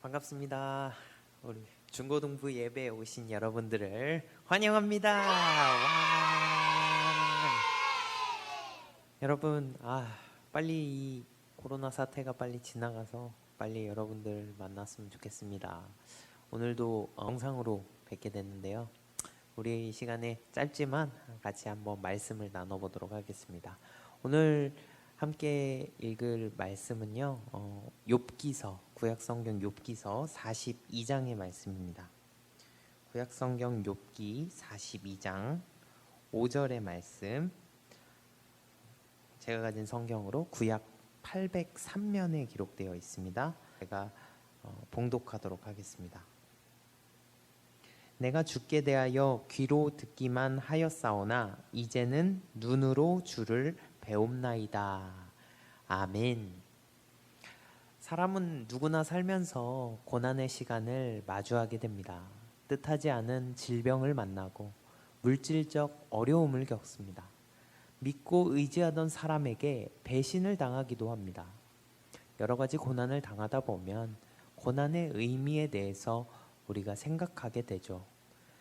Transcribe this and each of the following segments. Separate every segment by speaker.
Speaker 1: 반갑습니다. 우리 중고등부 예배에 오신 여러분들을 환영합니다. 와. 여러분, 아, 빨리 이 코로나 사태가 빨리 지나가서 빨리 여러분들 만났으면 좋겠습니다. 오늘도 영상으로 뵙게 됐는데요. 우리 이 시간에 짧지만 같이 한번 말씀을 나눠보도록 하겠습니다. 오늘 함께 읽을 말씀은요. 어, 욥기서 구약 성경 욥기서 42장의 말씀입니다. 구약 성경 욥기 42장 5절의 말씀. 제가 가진 성경으로 구약 803면에 기록되어 있습니다. 제가 어, 봉독하도록 하겠습니다. 내가 주께 대하여 귀로 듣기만 하였사오나 이제는 눈으로 주를 배움나이다. 아멘. 사람은 누구나 살면서 고난의 시간을 마주하게 됩니다. 뜻하지 않은 질병을 만나고 물질적 어려움을 겪습니다. 믿고 의지하던 사람에게 배신을 당하기도 합니다. 여러 가지 고난을 당하다 보면 고난의 의미에 대해서 우리가 생각하게 되죠.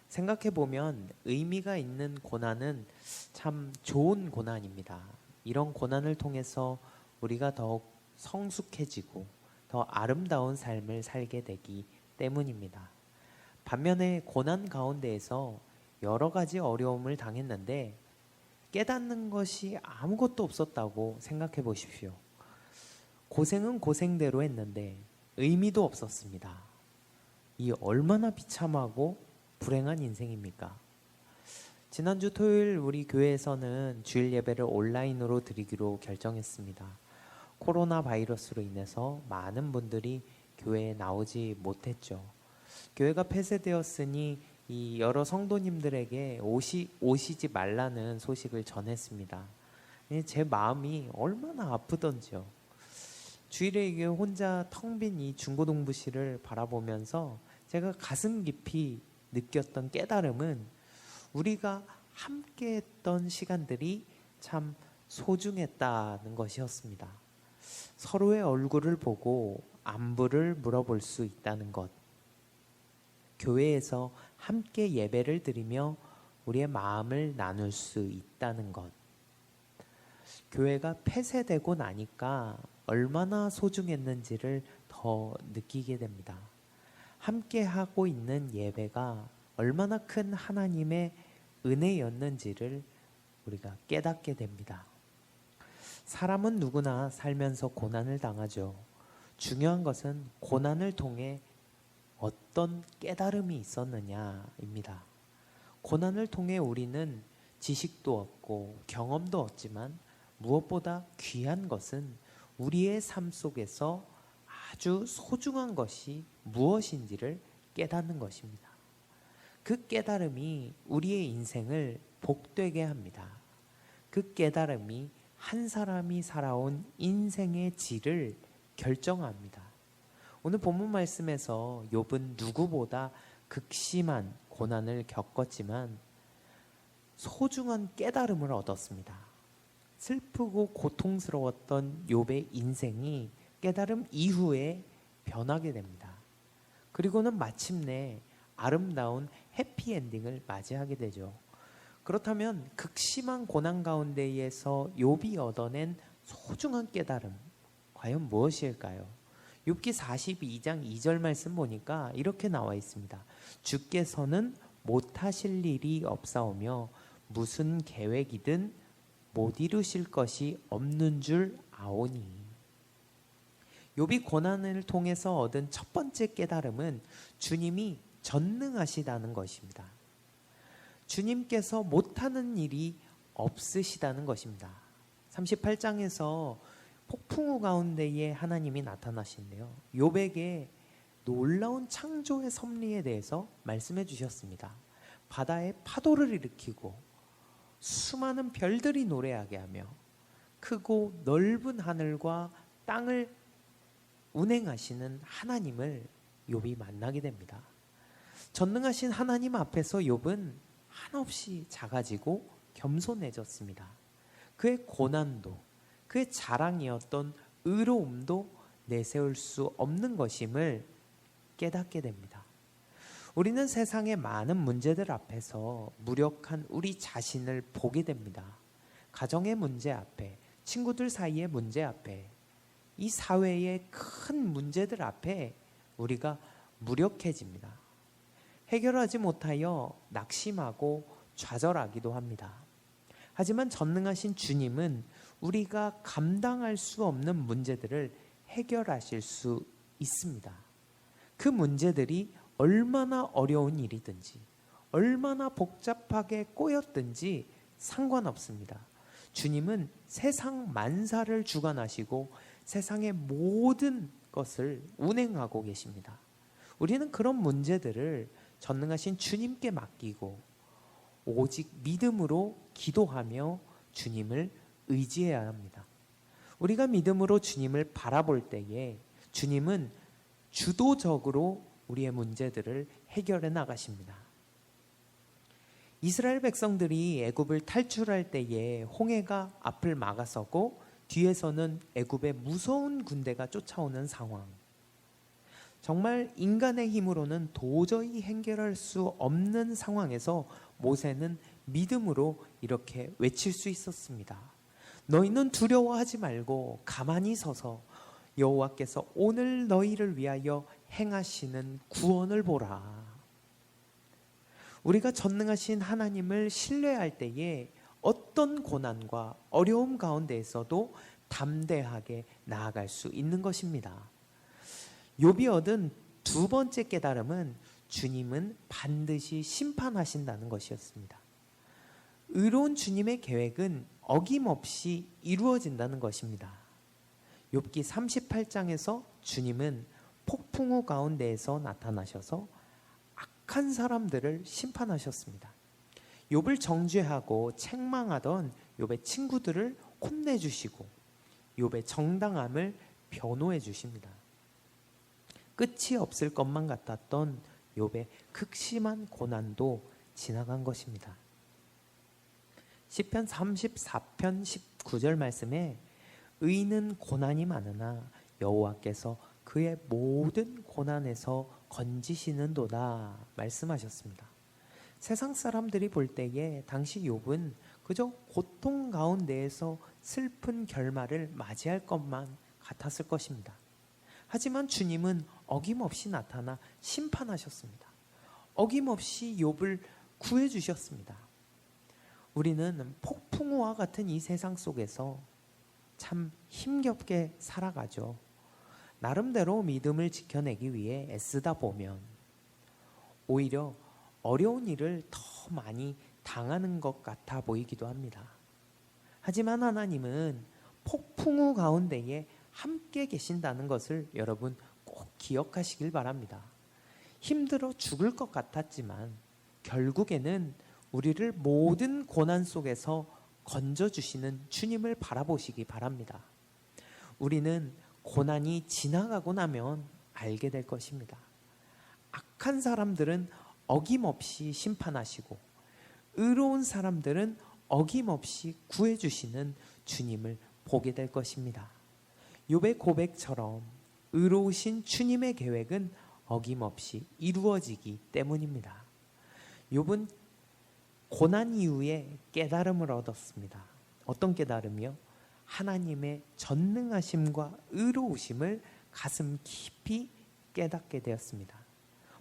Speaker 1: 생각해 보면 의미가 있는 고난은 참 좋은 고난입니다. 이런 고난을 통해서 우리가 더욱 성숙해지고 더 아름다운 삶을 살게 되기 때문입니다. 반면에 고난 가운데에서 여러 가지 어려움을 당했는데 깨닫는 것이 아무것도 없었다고 생각해 보십시오. 고생은 고생대로 했는데 의미도 없었습니다. 이 얼마나 비참하고 불행한 인생입니까? 지난주 토요일 우리 교회에서는 주일 예배를 온라인으로 드리기로 결정했습니다. 코로나 바이러스로 인해서 많은 분들이 교회에 나오지 못했죠. 교회가 폐쇄되었으니 이 여러 성도님들에게 오시, 오시지 말라는 소식을 전했습니다. 제 마음이 얼마나 아프던지요. 주일에 이게 혼자 텅 빈 이 중고동부실을 바라보면서 제가 가슴 깊이 느꼈던 깨달음은 우리가 함께 했던 시간들이 참 소중했다는 것이었습니다. 서로의 얼굴을 보고 안부를 물어볼 수 있다는 것. 교회에서 함께 예배를 드리며 우리의 마음을 나눌 수 있다는 것. 교회가 폐쇄되고 나니까 얼마나 소중했는지를 더 느끼게 됩니다. 함께 하고 있는 예배가 얼마나 큰 하나님의 은혜였는지를 우리가 깨닫게 됩니다. 사람은 누구나 살면서 고난을 당하죠. 중요한 것은 고난을 통해 어떤 깨달음이 있었느냐입니다. 고난을 통해 우리는 지식도 얻고 경험도 얻지만 무엇보다 귀한 것은 우리의 삶 속에서 아주 소중한 것이 무엇인지를 깨닫는 것입니다. 그 깨달음이 우리의 인생을 복되게 합니다. 그 깨달음이 한 사람이 살아온 인생의 질을 결정합니다. 오늘 본문 말씀에서 욥은 누구보다 극심한 고난을 겪었지만 소중한 깨달음을 얻었습니다. 슬프고 고통스러웠던 욥의 인생이 깨달음 이후에 변하게 됩니다. 그리고는 마침내 아름다운 해피엔딩을 맞이하게 되죠. 그렇다면 극심한 고난 가운데에서 욥이 얻어낸 소중한 깨달음 과연 무엇일까요? 욥기 42장 2절 말씀 보니까 이렇게 나와 있습니다. 주께서는 못하실 일이 없사오며 무슨 계획이든 못 이루실 것이 없는 줄 아오니. 욥이 고난을 통해서 얻은 첫 번째 깨달음은 주님이 전능하시다는 것입니다. 주님께서 못하는 일이 없으시다는 것입니다. 38장에서 폭풍우 가운데에 하나님이 나타나신데요. 욥에게 놀라운 창조의 섭리에 대해서 말씀해 주셨습니다. 바다에 파도를 일으키고 수많은 별들이 노래하게 하며 크고 넓은 하늘과 땅을 운행하시는 하나님을 욥이 만나게 됩니다. 전능하신 하나님 앞에서 욥은 한없이 작아지고 겸손해졌습니다. 그의 고난도 그의 자랑이었던 의로움도 내세울 수 없는 것임을 깨닫게 됩니다. 우리는 세상의 많은 문제들 앞에서 무력한 우리 자신을 보게 됩니다. 가정의 문제 앞에, 친구들 사이의 문제 앞에, 이 사회의 큰 문제들 앞에 우리가 무력해집니다. 해결하지 못하여 낙심하고 좌절하기도 합니다. 하지만 전능하신 주님은 우리가 감당할 수 없는 문제들을 해결하실 수 있습니다. 그 문제들이 얼마나 어려운 일이든지, 얼마나 복잡하게 꼬였든지 상관없습니다. 주님은 세상 만사를 주관하시고 세상의 모든 것을 운행하고 계십니다. 우리는 그런 문제들을 전능하신 주님께 맡기고 오직 믿음으로 기도하며 주님을 의지해야 합니다. 우리가 믿음으로 주님을 바라볼 때에 주님은 주도적으로 우리의 문제들을 해결해 나가십니다. 이스라엘 백성들이 애굽을 탈출할 때에 홍해가 앞을 막아서고 뒤에서는 애굽의 무서운 군대가 쫓아오는 상황. 정말 인간의 힘으로는 도저히 해결할 수 없는 상황에서 모세는 믿음으로 이렇게 외칠 수 있었습니다. 너희는 두려워하지 말고 가만히 서서 여호와께서 오늘 너희를 위하여 행하시는 구원을 보라. 우리가 전능하신 하나님을 신뢰할 때에 어떤 고난과 어려움 가운데에서도 담대하게 나아갈 수 있는 것입니다. 욥이 얻은 두 번째 깨달음은 주님은 반드시 심판하신다는 것이었습니다. 의로운 주님의 계획은 어김없이 이루어진다는 것입니다. 욥기 38장에서 주님은 폭풍우 가운데에서 나타나셔서 악한 사람들을 심판하셨습니다. 욥을 정죄하고 책망하던 욥의 친구들을 혼내 주시고 욥의 정당함을 변호해 주십니다. 끝이 없을 것만 같았던 욥의 극심한 고난도 지나간 것입니다. 시편 34편 19절 말씀에 의인은 고난이 많으나 여호와께서 그의 모든 고난에서 건지시는도다 말씀하셨습니다. 세상 사람들이 볼 때에 당시 욥은 그저 고통 가운데에서 슬픈 결말을 맞이할 것만 같았을 것입니다. 하지만 주님은 어김없이 나타나 심판하셨습니다. 어김없이 욥을 구해 주셨습니다. 우리는 폭풍우와 같은 이 세상 속에서 참 힘겹게 살아가죠. 나름대로 믿음을 지켜내기 위해 애쓰다 보면 오히려 어려운 일을 더 많이 당하는 것 같아 보이기도 합니다. 하지만 하나님은 폭풍우 가운데에 함께 계신다는 것을 여러분 꼭 기억하시길 바랍니다. 힘들어 죽을 것 같았지만 결국에는 우리를 모든 고난 속에서 건져주시는 주님을 바라보시기 바랍니다. 우리는 고난이 지나가고 나면 알게 될 것입니다. 악한 사람들은 어김없이 심판하시고 의로운 사람들은 어김없이 구해주시는 주님을 보게 될 것입니다. 욥의 고백처럼 의로우신 주님의 계획은 어김없이 이루어지기 때문입니다. 욥은 고난 이후에 깨달음을 얻었습니다. 어떤 깨달음이요? 하나님의 전능하심과 의로우심을 가슴 깊이 깨닫게 되었습니다.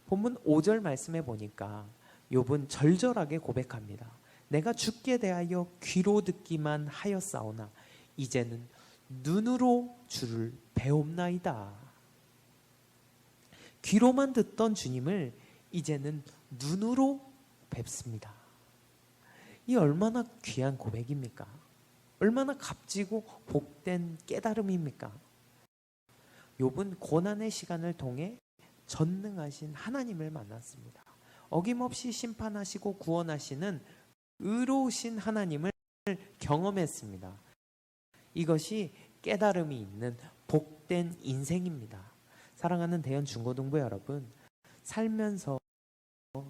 Speaker 1: 본문 5절 말씀에 보니까 욥은 절절하게 고백합니다. 내가 죽게 대하여 귀로 듣기만 하였사오나 이제는 눈으로 주를 배옵나이다. 귀로만 듣던 주님을 이제는 눈으로 뵙습니다. 이 얼마나 귀한 고백입니까? 얼마나 값지고 복된 깨달음입니까? 욥은 고난의 시간을 통해 전능하신 하나님을 만났습니다. 어김없이 심판하시고 구원하시는 의로우신 하나님을 경험했습니다. 이것이 깨달음이 있는 복된 인생입니다. 사랑하는 대현 중고등부 여러분, 살면서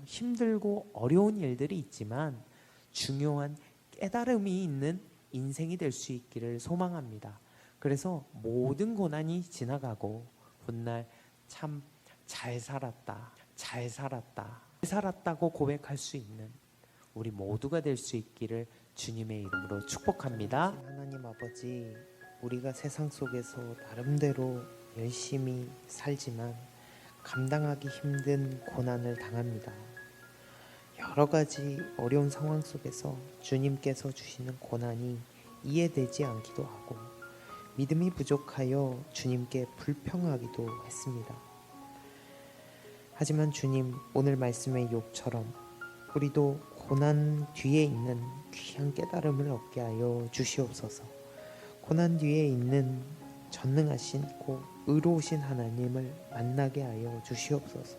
Speaker 1: 힘들고 어려운 일들이 있지만 중요한 깨달음이 있는 인생이 될 수 있기를 소망합니다. 그래서 모든 고난이 지나가고 훗날 참 잘 살았다. 잘 살았다. 잘 살았다고 고백할 수 있는 우리 모두가 될 수 있기를 주님의 이름으로 축복합니다. 하나님 아버지, 우리가 세상 속에서 나름대로 열심히 살지만 감당하기 힘든 고난을 당합니다. 여러 가지 어려운 상황 속에서 주님께서 주시는 고난이 이해되지 않기도 하고 믿음이 부족하여 주님께 불평하기도 했습니다. 하지만 주님 오늘 말씀의 욕처럼 우리도 고난 뒤에 있는 귀한 깨달음을 얻게 하여 주시옵소서. 고난 뒤에 있는 전능하신 고 의로우신 하나님을 만나게 하여 주시옵소서.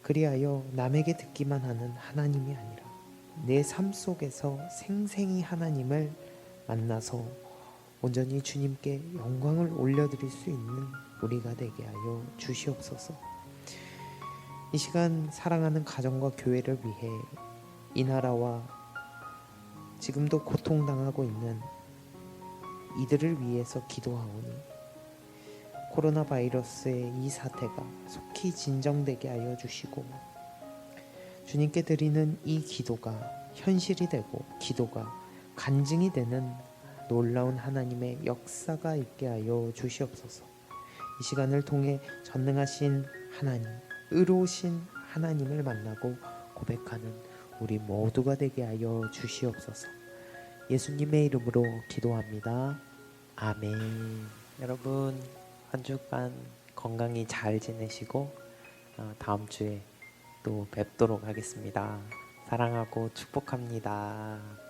Speaker 1: 그리하여 남에게 듣기만 하는 하나님이 아니라 내 삶 속에서 생생히 하나님을 만나서 온전히 주님께 영광을 올려드릴 수 있는 우리가 되게 하여 주시옵소서. 이 시간 사랑하는 가정과 교회를 위해 이 나라와 지금도 고통당하고 있는 이들을 위해서 기도하오니 코로나 바이러스의 이 사태가 속히 진정되게 하여 주시고 주님께 드리는 이 기도가 현실이 되고 기도가 간증이 되는 놀라운 하나님의 역사가 있게 하여 주시옵소서. 이 시간을 통해 전능하신 하나님, 의로우신 하나님을 만나고 고백하는 우리 모두가 되게 하여 주시옵소서. 예수님의 이름으로 기도합니다. 아멘. 여러분 한 주간 건강히 잘 지내시고 어, 다음 주에 또 뵙도록 하겠습니다. 사랑하고 축복합니다.